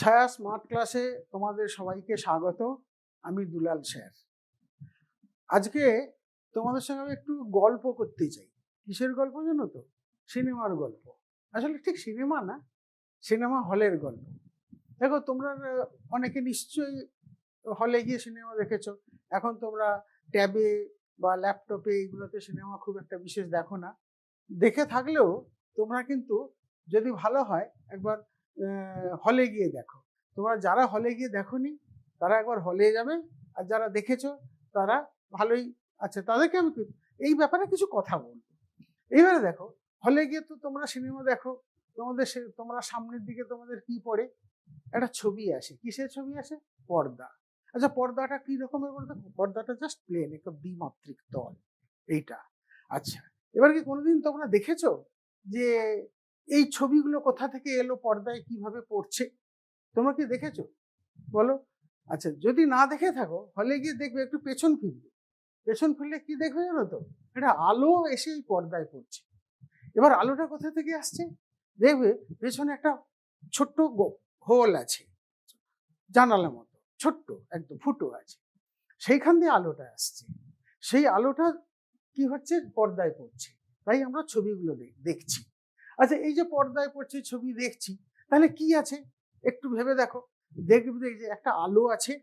ছায়া স্মার্ট ক্লাসে তোমাদের সবাইকে স্বাগত। আমি দুলাল স্যার। আজকে তোমাদের সঙ্গে আমি একটু গল্প করতে চাই। কিসের গল্প জানো তো? সিনেমার গল্প। আসলে ঠিক সিনেমা না, সিনেমা হলের গল্প। দেখো, তোমরা অনেকে নিশ্চয়ই হলে গিয়ে সিনেমা দেখেছ। এখন তোমরা ট্যাবে বা ল্যাপটপে এইগুলোতে সিনেমা খুব একটা বিশেষ দেখো না। দেখে থাকলেও তোমরা কিন্তু যদি ভালো হয়, একবার হলে গিয়ে দেখো। তোমরা যারা হলে গিয়ে দেখোনি, তারা একবার হলে যাবে। আর যারা দেখেছ, তারা ভালোই আচ্ছা তাদেরকে আমি এই ব্যাপারে কিছু কথা বলব। এইবারে দেখো হলে গিয়ে তো তোমরা সিনেমা দেখো। তোমাদের সে- তোমরা সামনের দিকে তোমাদের কি পড়ে? একটা ছবি আসে। কিসের ছবি আসে? পর্দা। আচ্ছা পর্দাটা কি রকমের পর্দা? পর্দাটা জাস্ট প্লেন একটা দ্বিমাত্রিক তল। এইটা। আচ্ছা এবার কি কোনোদিন তোমরা দেখেছ যে এই ছবিগুলো কোথা থেকে এলো, পর্দায় কীভাবে পড়ছে? তোমরা কি দেখেছ? বলো। আচ্ছা যদি না দেখে থাকো হলে গিয়ে দেখবে একটু পেছন ফিরবে। পেছন ফিরলে কি দেখবে জানো তো? এটা আলো এসে এই পর্দায় পড়ছে। এবার আলোটা কোথা থেকে আসছে? দেখবে পেছনে একটা ছোট্ট হোল আছে। জানালা মতো, ছোট্ট, একদম ফুটো আছে। সেইখান দিয়ে আলোটা আসছে। সেই আলোটা কি হচ্ছে? পর্দায় পড়ছে। তাই আমরা ছবিগুলো দেখ- দেখছি। আচ্ছা এই যে পর্দায় পড়ছে, ছবি দেখছি, তাহলে কি আছে? একটু ভেবে দেখো। দেখবে যে একটা আলো আছে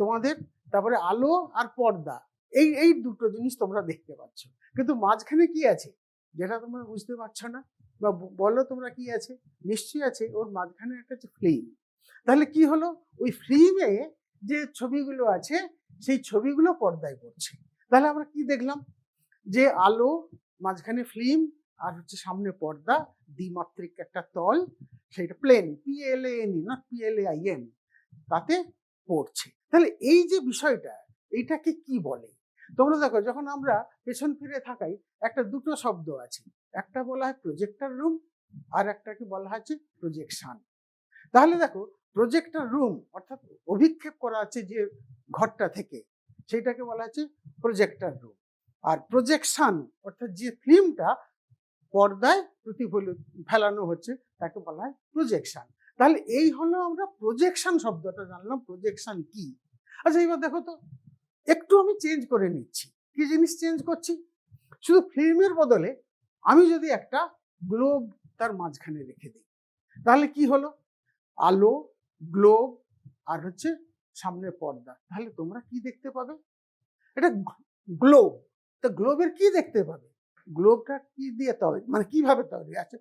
তোমাদের, তারপরে আলো আর পর্দা, এই এই দুটো জিনিস তোমরা দেখতে পাচ্ছ। কিন্তু মাঝখানে কি আছে? যেটা তোমরা বুঝতে পারছ না, বা বলো তোমরা কি আছে? নিশ্চয়ই আছে, ওর মাঝখানে একটা হচ্ছে ফিল্ম তাহলে কি হলো? ওই ফিল্মে যে ছবিগুলো আছে, সেই ছবিগুলো পর্দায় পড়ছে। তাহলে আমরা কি দেখলাম? যে আলো, মাঝখানে ফিল্ম আর হচ্ছে সামনে পর্দা, দ্বিমাত্রিক একটা তল, সেটা প্লেন পিএলএন নট পিএলএআইএন তাতে পড়ছে। তাহলে এই যে বিষয়টা এইটাকে কি বলে? তোমরা দেখো, যখন আমরা পেছন ফিরে থাকাই, একটা দুটো শব্দ আছে। একটা বলা হয় প্রজেক্টর রুম আর একটাকে বলা হচ্ছে প্রজেকশন তাহলে দেখো প্রজেক্টর রুম অর্থাৎ অভিক্ষেপ করা আছে যে ঘরটা থেকে, সেটাকে বলা হচ্ছে প্রজেক্টর রুম আর প্রজেকশন অর্থাৎ যে ফিল্মটা পর্দায় প্রতিফলিত ফেলানো হচ্ছে, তাকে বলা হয় প্রজেকশন তাহলে এই হলো আমরা প্রজেকশন শব্দটা জানলাম প্রজেকশন কি? আচ্ছা এবার দেখো তো, একটু আমি চেঞ্জ করে নিচ্ছি। কি জিনিস চেঞ্জ করছি? শুধু ফিল্মের বদলে আমি যদি একটা গ্লোব তার মাঝখানে রেখে দিই, তাহলে কি হলো? আলো গ্লোব আর হচ্ছে সামনে পর্দা। তাহলে তোমরা কি দেখতে পাবে? এটা গ্লোব তা গ্লোবের কি দেখতে পাবে? গ্লোবটা কি দিয়ে তৈরি মানে কীভাবে তৈরি আছে?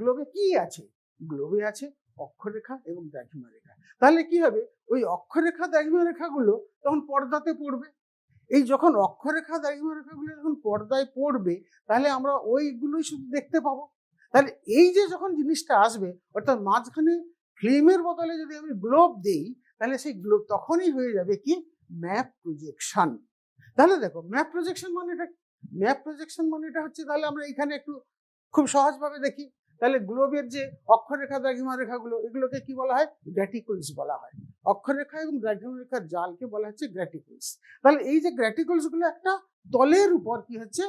গ্লোবে কি আছে? গ্লোবে আছে অক্ষরেখা এবং দ্রাঘিমা রেখা তাহলে কি হবে? ওই অক্ষরেখা দ্রাঘিমা রেখাগুলো তখন পর্দাতে পড়বে। এই যখন অক্ষরেখা দ্রাঘিমা রেখাগুলো যখন পর্দায় পড়বে, তাহলে আমরা ওইগুলোই শুধু দেখতে পাবো। তাহলে এই যে যখন জিনিসটা আসবে, অর্থাৎ মাঝখানে ফিল্মের বদলে যদি আমি গ্লোব দেই, তাহলে সেই গ্লোব তখনই হয়ে যাবে কি? ম্যাপ প্রজেকশন তাহলে দেখো ম্যাপ প্রজেকশন মানে এটা ম্যাপ প্রজেকশন মানে এটা হচ্ছে, তাহলে আমরা এখানে একটু খুব সহজভাবে দেখি। তাহলে গ্লোবের যে অক্ষরেখা দ্রাঘিমা রেখাগুলো এগুলোকে কি বলা হয়? গ্র্যাটিকুলস বলা হয়। অক্ষরেখা এবং দ্রাঘিমা রেখার জালকে বলা হচ্ছে গ্র্যাটিকুলস তাহলে এই যে গ্র্যাটিকুলসগুলো একটা তলের উপর কি হচ্ছে?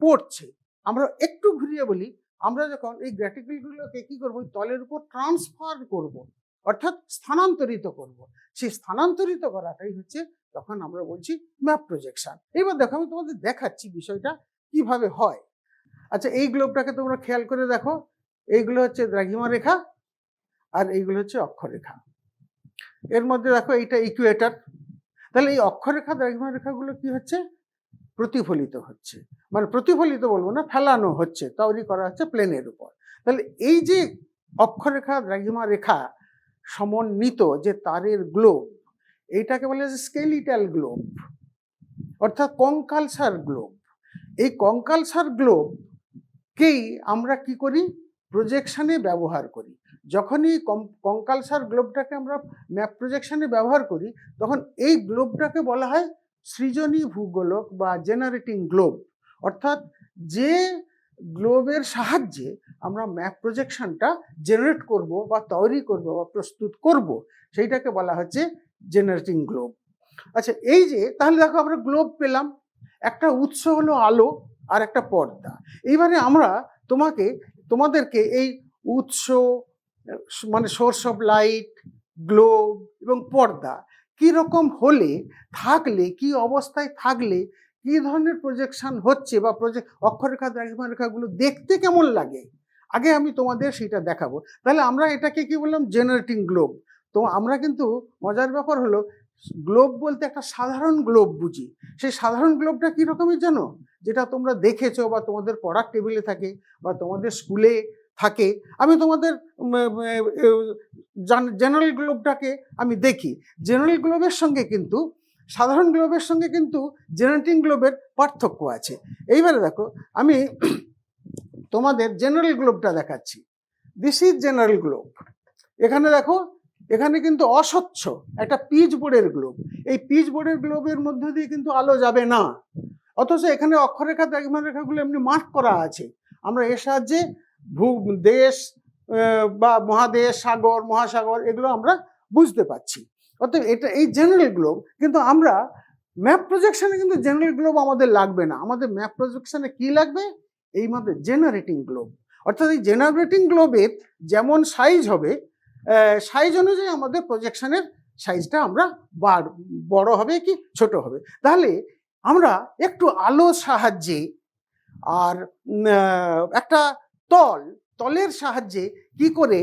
পড়ছে। আমরা একটু ঘুরিয়ে বলি, আমরা যখন এই গ্র্যাটিকুলগুলোকে কি করব? তলের উপর ট্রান্সফার করব। অর্থাৎ স্থানান্তরিত করব। সেই স্থানান্তরিত করাটাই হচ্ছে তখন আমরা বলছি ম্যাপ প্রজেকশন এবার দেখো, আমি তোমাদের দেখাচ্ছি বিষয়টা কীভাবে হয়। আচ্ছা এই গ্লোবটাকে তোমরা খেয়াল করে দেখো। এইগুলো হচ্ছে দ্রাঘিমা রেখা আর এইগুলো হচ্ছে অক্ষরেখা। এর মধ্যে দেখো, এইটা ইকুয়েটার তাহলে এই অক্ষরেখা, দ্রাঘিমা রেখাগুলো কি হচ্ছে? প্রতিফলিত হচ্ছে। মানে প্রতিফলিত বলব না, ফেলানো হচ্ছে। তৈরি করা হচ্ছে প্লেনের উপর। তাহলে এই যে অক্ষরেখা, দ্রাঘিমা রেখা সমন্বিত যে তারের গ্লোব এইটাকে বলে যে স্কেলিটাল গ্লোব অর্থাৎ কঙ্কালসার গ্লোব এই কঙ্কালসার গ্লোবকেই আমরা কি করি? প্রজেকশনে ব্যবহার করি। যখনই কঙ্কালসার গ্লোবটাকে আমরা ম্যাপ প্রজেকশনে ব্যবহার করি, তখন এই গ্লোবটাকে বলা হয় সৃজনী ভূগোলক বা জেনারেটিং গ্লোব অর্থাৎ যে গ্লোবের সাহায্যে আমরা ম্যাপ প্রজেকশনটা জেনারেট করব বা তৈরি করব বা প্রস্তুত করব। সেইটাকে বলা হচ্ছে জেনারেটিং গ্লোব আচ্ছা এই যে, তাহলে দেখো আমরা গ্লোব পেলাম। একটা উৎস হলো আলো আর একটা পর্দা। এইবারে আমরা তোমাকে, তোমাদেরকে এই উৎস মানে সোর্স অফ লাইট গ্লোব এবং পর্দা কি রকম হলে, থাকলে, কি অবস্থায় থাকলে কি ধরনের প্রজেকশন হচ্ছে বা প্রজেক্ট অক্ষরেখা দ্রাঘিমারেখাগুলো দেখতে কেমন লাগে? আগে আমি তোমাদের সেটা দেখাবো। তাহলে আমরা এটাকে কি বললাম? জেনারেটিং গ্লোব তো আমরা কিন্তু মজার ব্যাপার হলো গ্লোব বলতে একটা সাধারণ গ্লোব বুঝি। সেই সাধারণ গ্লোবটা কি রকমের জানো? যেটা তোমরা দেখেছ বা তোমাদের পড়ার টেবিলে থাকে বা তোমাদের স্কুলে থাকে। আমি তোমাদের জেনারেল গ্লোবটাকে আমি দেখি। জেনারেল গ্লোবের সঙ্গে কিন্তু সাধারণ গ্লোবের সঙ্গে কিন্তু জেনারেটিং গ্লোবের পার্থক্য আছে। এইবারে দেখো, আমি তোমাদের জেনারেল গ্লোবটা দেখাচ্ছি। দিস ইজ জেনারেল গ্লোব এখানে দেখো, এখানে কিন্তু অস্বচ্ছ একটা পিচ বোর্ডের গ্লোব এই পিচ বোর্ডের গ্লোবের মধ্যে দিয়ে কিন্তু আলো যাবে না। অথচ এখানে অক্ষরেখা দ্রাঘিমা রেখাগুলো এমনি মার্ক করা আছে। আমরা এর সাহায্যে ভূ, দেশ বা মহাদেশ, সাগর, মহাসাগর, এগুলো আমরা বুঝতে পারছি। অতএব এটা এই জেনারেল গ্লোব কিন্তু আমরা ম্যাপ প্রজেকশনে কিন্তু জেনারেল গ্লোব আমাদের লাগবে না। আমাদের ম্যাপ প্রজেকশনে কি লাগবে? এই মধ্যে জেনারেটিং গ্লোব অর্থাৎ এই জেনারেটিং গ্লোবের যেমন সাইজ হবে সাইজ অনুযায়ী আমাদের প্রজেকশনের সাইজটা আমরা বাড় বড় হবে কি ছোট হবে। তাহলে আমরা একটু আলোর সাহায্যে আর একটা তল, তলের সাহায্যে কি করে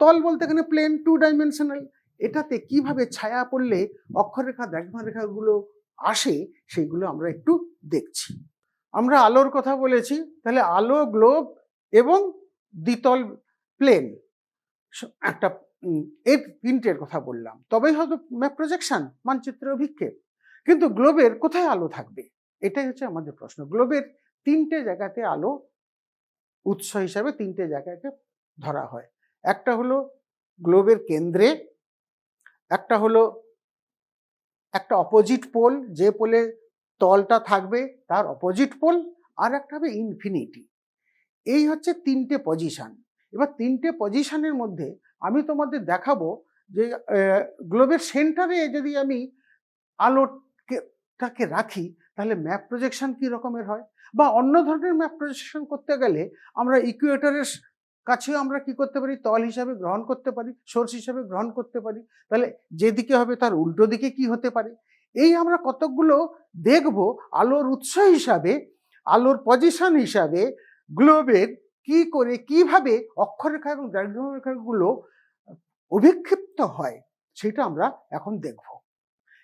তল বলতে এখানে প্লেন টু ডাইমেনশনাল এটাতে কীভাবে ছায়া পড়লে অক্ষরেখা রেখাগুলো আসে, সেইগুলো আমরা একটু দেখছি। আমরা আলোর কথা বলেছি, তাহলে আলো, গ্লোব এবং দ্বিতল প্লেন একটা এর তিনটের কথা বললাম। তবেই হয়তো ম্যাপ প্রজেকশন মানচিত্রের অভিক্ষেপ। কিন্তু গ্লোবের কোথায় আলো থাকবে? এটাই হচ্ছে আমাদের প্রশ্ন। গ্লোবের তিনটে জায়গাতে আলো উৎস হিসাবে তিনটে জায়গাকে ধরা হয়। একটা হলো গ্লোবের কেন্দ্রে একটা হলো একটা অপোজিট পোল যে পোলে তলটা থাকবে, তার অপোজিট পোল আর একটা হবে ইনফিনিটি এই হচ্ছে তিনটে পজিশান এবার তিনটে পজিশানের মধ্যে আমি তোমাদের দেখাবো যে গ্লোবের সেন্টারে যদি আমি আলোকে টাকে রাখি, তাহলে ম্যাপ প্রজেকশন কী রকমের হয়? বা অন্য ধরনের ম্যাপ প্রজেকশন করতে গেলে আমরা ইকুয়েটরের কাছেও আমরা কি করতে পারি? তল হিসাবে গ্রহণ করতে পারি, সোর্স হিসাবে গ্রহণ করতে পারি। তাহলে যেদিকে হবে তার উল্টো দিকে কি হতে পারে? এই আমরা কতকগুলো দেখব আলোর উৎস হিসাবে, আলোর পজিশন হিসাবে গ্লোবের কি করে, কীভাবে অক্ষরেখা এবং দ্রাঘিমারেখাগুলো অভিক্ষিপ্ত হয়, সেটা আমরা এখন দেখব।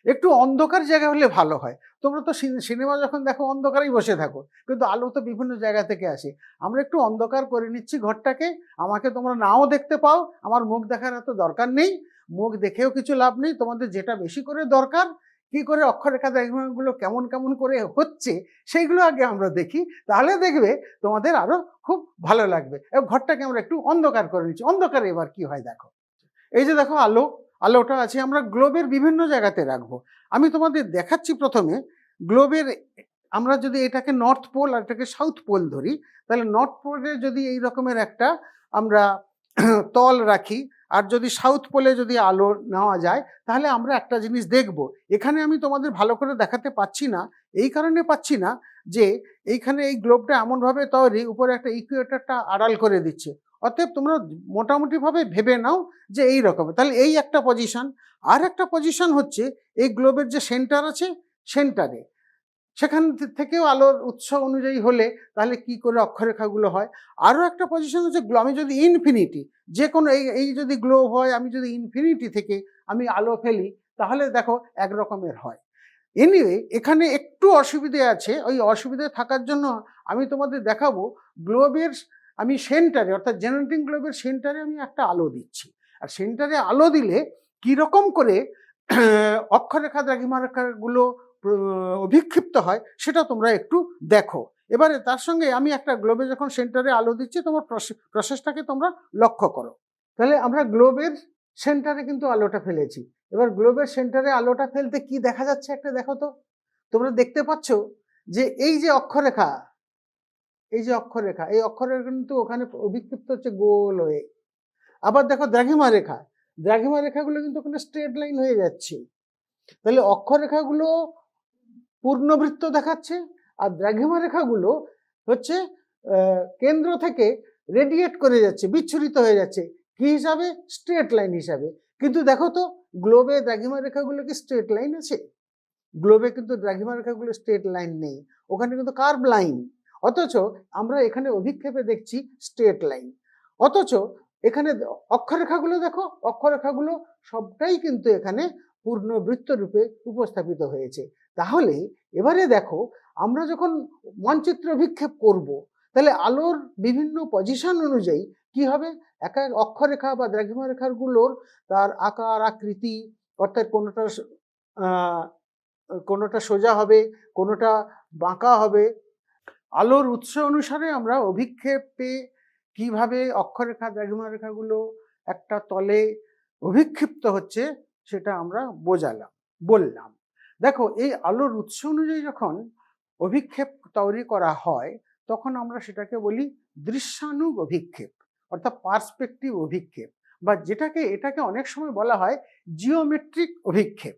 একটু অন্ধকার জায়গা হলে ভালো হয়। তোমরা তো সিনে- সিনেমা যখন দেখো অন্ধকারেই বসে থাকো। কিন্তু আলো তো বিভিন্ন জায়গা থেকে আসে। আমরা একটু অন্ধকার করে নিচ্ছি ঘরটাকে। আমাকে তোমরা নাও দেখতে পাও। আমার মুখ দেখার এত দরকার নেই। মুখ দেখেও কিছু লাভ নেই। তোমাদের যেটা বেশি করে দরকার, কি করে অক্ষরেখা দ্রাঘিমাগুলো কেমন কেমন করে হচ্ছে, সেইগুলো আগে আমরা দেখি। তাহলে দেখবে তোমাদের আরও খুব ভালো লাগবে। এবং ঘরটাকে আমরা একটু অন্ধকার করে নিচ্ছি। অন্ধকারে এবার কি হয় দেখো? এই যে দেখো আলো আলোটা আছে, আমরা গ্লোবের বিভিন্ন জায়গাতে রাখব। আমি তোমাদের দেখাচ্ছি প্রথমে গ্লোবের আমরা যদি এটাকে নর্থ পোল আর এটাকে সাউথ পোল ধরি, তাহলে নর্থ পোলে যদি এই রকমের একটা আমরা তল রাখি, আর যদি সাউথ পোলে যদি আলো নেওয়া যায়, তাহলে আমরা একটা জিনিস দেখব। এখানে আমি তোমাদের ভালো করে দেখাতে পাচ্ছি না, এই কারণে পাচ্ছি না যে এইখানে এই গ্লোবটা এমনভাবে তৈরি, উপরে একটা ইকুয়েটারটা আড়াল করে দিচ্ছে। অতএব তোমরা মোটামুটিভাবে ভেবে নাও যে এই রকম। তাহলে এই একটা পজিশন আর একটা পজিশন হচ্ছে এই গ্লোবের যে সেন্টার আছে সেন্টারে সেখান থেকেও আলোর উৎস অনুযায়ী হলে তাহলে কি করে অক্ষরেখাগুলো হয়? আরও একটা পজিশন হচ্ছে গ্লো- আমি যদি ইনফিনিটি যে কোনো এই এই যদি গ্লোব হয়, আমি যদি ইনফিনিটি থেকে আমি আলো ফেলি, তাহলে দেখো এক রকমের হয়। এনিওয়ে এখানে একটু অসুবিধে আছে। ওই অসুবিধে থাকার জন্য আমি তোমাদের দেখাবো গ্লোবের আমি সেন্টারে, অর্থাৎ জেনারেটিং গ্লোবের সেন্টারে আমি একটা আলো দিচ্ছি। আর সেন্টারে আলো দিলে কীরকম করে অক্ষরেখা দ্রাঘিমারেখাগুলো অভিক্ষিপ্ত হয় সেটা তোমরা একটু দেখো। এবারে তার সঙ্গে আমি একটা গ্লোবে যখন সেন্টারে আলো দিচ্ছি, তোমার প্রসেসটাকে তোমরা লক্ষ্য করো। তাহলে আমরা গ্লোবের সেন্টারে কিন্তু আলোটা ফেলেছি। এবার গ্লোবের সেন্টারে আলোটা ফেলতে কি দেখা যাচ্ছে একটা দেখো তো? তোমরা দেখতে পাচ্ছ যে এই যে অক্ষরেখা এই যে অক্ষরেখা এই অক্ষরেখা কিন্তু ওখানে অভিক্ষিপ্ত হচ্ছে গোল হয়ে। আবার দেখো দ্রাঘিমা রেখা, দ্রাঘিমা রেখাগুলো কিন্তু ওখানে স্ট্রেট লাইন হয়ে যাচ্ছে। তাহলে অক্ষরেখাগুলো পূর্ণবৃত্ত দেখাচ্ছে আর দ্রাঘিমা রেখাগুলো হচ্ছে কেন্দ্র থেকে রেডিয়েট করে যাচ্ছে, বিচ্ছুরিত হয়ে যাচ্ছে। কি হিসাবে? স্ট্রেট লাইন হিসাবে। কিন্তু দেখো তো গ্লোবে দ্রাঘিমা রেখাগুলো কি স্ট্রেট লাইন আছে? গ্লোবে কিন্তু দ্রাঘিমা রেখাগুলো স্ট্রেট লাইন নেই। ওখানে কিন্তু কার্ভ লাইন অথচ আমরা এখানে অভিক্ষেপে দেখছি স্ট্রেট লাইন অথচ এখানে অক্ষরেখাগুলো দেখো, অক্ষরেখাগুলো সবটাই কিন্তু এখানে পূর্ণ বৃত্ত রূপে উপস্থাপিত হয়েছে। তাহলে এবারে দেখো, আমরা যখন মানচিত্র অভিক্ষেপ করব, তাহলে আলোর বিভিন্ন পজিশন অনুযায়ী কি হবে? এক এক অক্ষরেখা বা দ্রাঘিমা রেখাগুলোর তার আকার, আকৃতি, অর্থাৎ কোনোটা কোনোটা সোজা হবে, কোনোটা বাঁকা হবে আলোর উৎস অনুসারে আমরা অভিক্ষেপে কীভাবে অক্ষরেখা দ্রাঘিমা রেখাগুলো একটা তলে অভিক্ষিপ্ত হচ্ছে সেটা আমরা বোঝালাম, বললাম। দেখো, এই আলোর উৎস অনুযায়ী যখন অভিক্ষেপ তৈরি করা হয়, তখন আমরা সেটাকে বলি দৃশ্যানুগ অভিক্ষেপ, অর্থাৎ পার্সপেক্টিভ অভিক্ষেপ, বা যেটাকে, এটাকে অনেক সময় বলা হয় জিওমেট্রিক অভিক্ষেপ।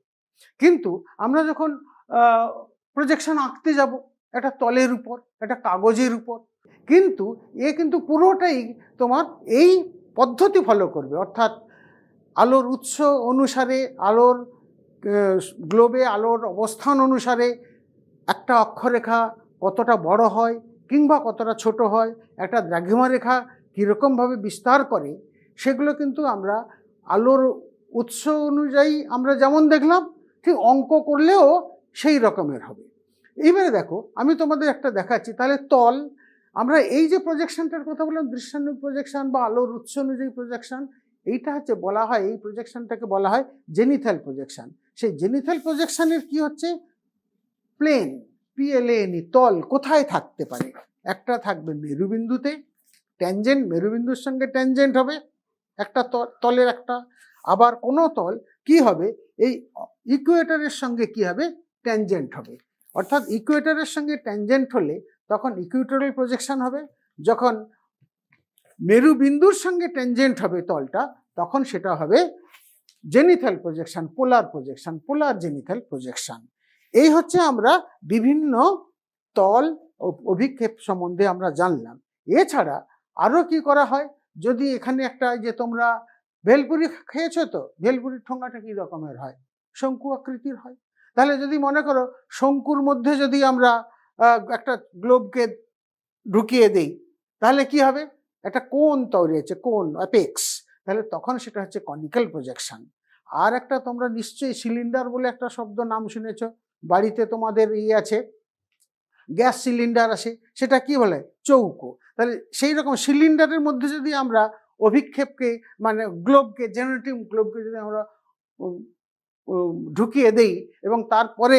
কিন্তু আমরা যখন প্রজেকশন আঁকতে যাব একটা তলের উপর, একটা কাগজের উপর। কিন্তু এ কিন্তু পুরোটাই তোমার এই পদ্ধতি ফলো করবে। অর্থাৎ আলোর উৎস অনুসারে, আলোর গ্লোবে আলোর অবস্থান অনুসারে একটা অক্ষরেখা কতটা বড় হয় কিংবা কতটা ছোট হয়, একটা দ্রাঘিমা রেখা কীরকমভাবে বিস্তার করে, সেগুলো কিন্তু আমরা আলোর উৎস অনুযায়ী আমরা যেমন দেখলাম, ঠিক অঙ্ক করলেও সেই রকমের হবে। এইবারে দেখো, আমি তোমাদের একটা দেখাচ্ছি। তাহলে তল, আমরা এই যে প্রজেকশনটার কথা বললাম দৃশ্যানু প্রজেকশন বা আলোর উৎস অনুযায়ী প্রজেকশন এইটা হচ্ছে বলা হয়, এই প্রজেকশনটাকে বলা হয় জেনিথ্যাল প্রজেকশন সেই জেনিথ্যাল প্রজেকশনের কি হচ্ছে? প্লেন পিএলএনই তল কোথায় থাকতে পারে? একটা থাকবে মেরুবিন্দুতে ট্যানজেন্ট মেরুবিন্দুর সঙ্গে ট্যানজেন্ট হবে, একটা তলের একটা। আবার কোনো তল কি হবে? এই ইকুয়েটরের সঙ্গে কি হবে? ট্যানজেন্ট হবে। অর্থাৎ ইকুয়েটরের সঙ্গে ট্যানজেন্ট হলে তখন ইকুয়েটরাল প্রজেকশন হবে, যখন মেরুবিন্দুর সঙ্গে ট্যানজেন্ট হবে তলটা, তখন সেটা হবে zenithal projection polar projection polar zenithal projection এই হচ্ছে আমরা বিভিন্ন তল অভিক্ষেপ সম্বন্ধে আমরা জানলাম। এছাড়া আরও কি করা হয়? যদি এখানে একটা যে তোমরা ভেলপুরি খেয়েছো তো? ভেলপুরির ঠোঙাটা কী রকমের হয়? শঙ্কু আকৃতির হয়? তাহলে যদি মনে করো শঙ্কুর মধ্যে যদি আমরা একটা গ্লোবকে ঢুকিয়ে দেই, তাহলে কি হবে? একটা কোন তৈরি হচ্ছে কোন অ্যাপেক্স তাহলে তখন সেটা হচ্ছে কনিক্যাল প্রজেকশন আর একটা তোমরা নিশ্চয়ই সিলিন্ডার বলে একটা শব্দ নাম শুনেছ, বাড়িতে তোমাদের ইয়ে আছে, গ্যাস সিলিন্ডার আছে, সেটা কি বলে? চৌকো। তাহলে সেই রকম সিলিন্ডারের মধ্যে যদি আমরা অভিক্ষেপকে মানে গ্লোবকে জেনারেটিভ গ্লোবকে যদি আমরা ঢুকিয়ে দেই এবং তারপরে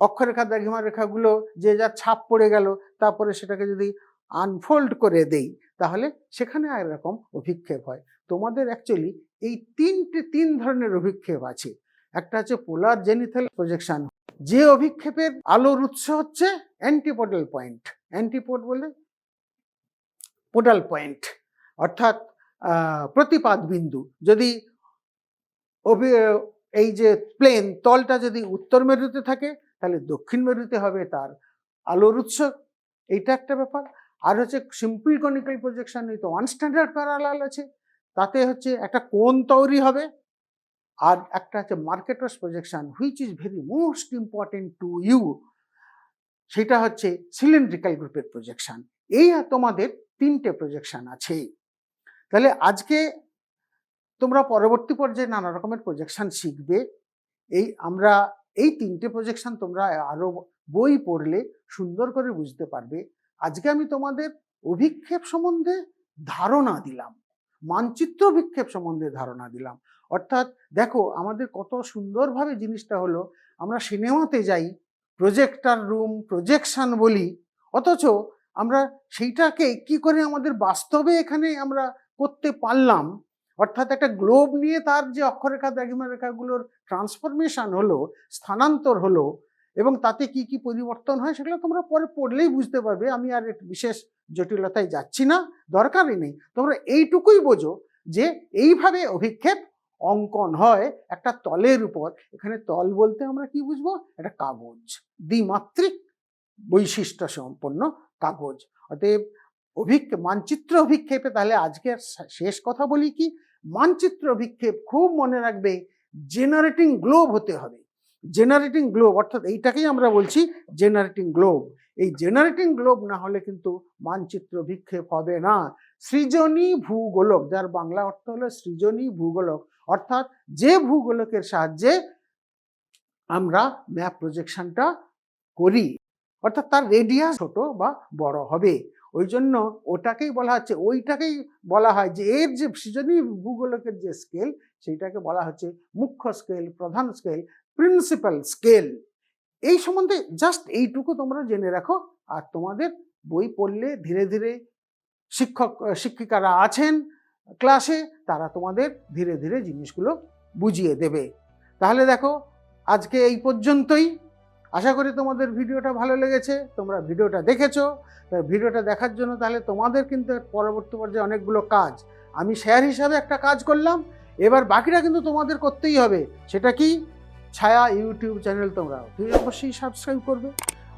অক্ষরেখা, দ্রাঘিমা রেখাগুলো যে যা ছাপ পড়ে গেল, তারপরে সেটাকে যদি আনফোল্ড করে দেই, তাহলে সেখানে আর এরকম অভিক্ষেপ হয়। তোমাদের অ্যাকচুয়ালি এই তিনটে, তিন ধরনের অভিক্ষেপ আছে। একটা হচ্ছে পোলার জেনিথাল প্রজেকশন যে অভিক্ষেপের আলোর উৎস হচ্ছে অ্যান্টিপোডাল পয়েন্ট অ্যান্টিপোড বলে পোডাল পয়েন্ট অর্থাৎ প্রতিপাদ বিন্দু। যদি এই যে প্লেন তলটা যদি উত্তর মেরুতে থাকে, তাহলে দক্ষিণ মেরুতে হবে তার আলোর উৎস। এইটা একটা ব্যাপার। আর হচ্ছে সিম্পল কনিক্যাল প্রজেকশন তো ওয়ান স্ট্যান্ডার্ড প্যারালাল আছে। তাতে হচ্ছে একটা কোন তৈরি হবে। আর একটা হচ্ছে Mercator's projection which is very most important to you সেটা হচ্ছে সিলিন্ড্রিক্যাল গ্রুপের প্রজেকশন এই তোমাদের তিনটে প্রজেকশন আছে। তাহলে আজকে তোমরা পরবর্তী পর্যায়ে নানা রকমের প্রজেকশন শিখবে। এই আমরা, এই তিনটে প্রজেকশন তোমরা আরও বই পড়লে সুন্দর করে বুঝতে পারবে। আজকে আমি তোমাদের অভিক্ষেপ সম্বন্ধে ধারণা দিলাম। মানচিত্র অভিক্ষেপ সম্বন্ধে ধারণা দিলাম। অর্থাৎ দেখো, আমাদের কত সুন্দরভাবে জিনিসটা হলো, আমরা সিনেমাতে যাই প্রজেক্টার রুম প্রজেকশন বলি, অথচ আমরা সেইটাকে কি করে আমাদের বাস্তবে এখানে আমরা করতে পারলাম অর্থাৎ একটা গ্লোব নিয়ে তার যে অক্ষরেখা দ্রাঘিমা রেখাগুলোর ট্রান্সফরমেশন হলো, স্থানান্তর হলো, এবং তাতে কি কি পরিবর্তন হয় সেগুলো তোমরা পরে পড়লেই বুঝতে পারবে। আমি আর বিশেষ জটিলতায় যাচ্ছি না, দরকারই নেই। তোমরা এইটুকুই বোঝো যে এইভাবে অভিক্ষেপ অঙ্কন হয় একটা তলের উপর। এখানে তল বলতে আমরা কি বুঝব? একটা কাগজ, দ্বিমাত্রিক বৈশিষ্ট্য সম্পন্ন কাগজ। অতএব অভিক্ষেপ মানচিত্র অভিক্ষেপে তাহলে আজকে শেষ কথা বলি কি? মানচিত্র অভিক্ষেপ খুব মনে রাখবে জেনারেটিং গ্লোব হতে হবে। জেনারেটিং গ্লোব অর্থাৎ এইটাকেই আমরা বলছি জেনারেটিং গ্লোব এই জেনারেটিং গ্লোব না হলে কিন্তু মানচিত্র বিক্ষেপ হবে না। সৃজনী ভূগোলক যার বাংলা অর্থ হলো সৃজনী ভূগোলক অর্থাৎ যে ভূগোলকের সাহায্যে আমরা ম্যাপ প্রজেকশনটা করি, অর্থাৎ তার রেডিয়াস ছোট বা বড় হবে। ওই জন্য ওটাকেই বলা হচ্ছে, ওইটাকেই বলা হয় যে এর যে সৃজনী ভূগোলকের যে স্কেল সেইটাকে বলা হচ্ছে মুখ্য স্কেল প্রধান স্কেল প্রিন্সিপাল স্কেল এই সম্বন্ধে জাস্ট এইটুকু তোমরা জেনে রাখো, আর তোমাদের বই পড়লে ধীরে ধীরে শিক্ষক, শিক্ষিকারা আছেন ক্লাসে তারা তোমাদের ধীরে ধীরে জিনিসগুলো বুঝিয়ে দেবে। তাহলে দেখো, আজকে এই পর্যন্তই। আশা করি তোমাদের ভিডিওটা ভালো লেগেছে, তোমরা ভিডিওটা দেখেছ। ভিডিওটা দেখার জন্য তাহলে তোমাদের কিন্তু পরবর্তী পর্যায়ে অনেকগুলো কাজ। আমি শেয়ার হিসাবে একটা কাজ করলাম, এবার বাকিটা কিন্তু তোমাদের করতেই হবে। সেটা কি? ছায়া ইউটিউব চ্যানেল তোমরা তুমি অবশ্যই সাবস্ক্রাইব করবে।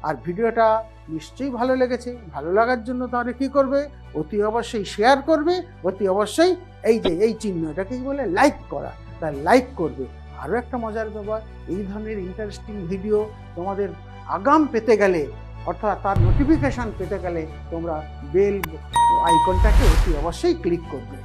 আর ভিডিওটা নিশ্চয়ই ভালো লেগেছে। ভালো লাগার জন্য তাহলে কী করবে? অতি অবশ্যই শেয়ার করবে। অতি অবশ্যই এই যে এই চিহ্ন এটাকে কি বলে লাইক করা। তা লাইক করবে। আরও একটা মজার ব্যাপার, এই ধরনের ইন্টারেস্টিং ভিডিও তোমাদের আগাম পেতে গেলে, অর্থাৎ তার নোটিফিকেশান পেতে গেলে তোমরা বেল আইকনটাকে অতি অবশ্যই ক্লিক করবে।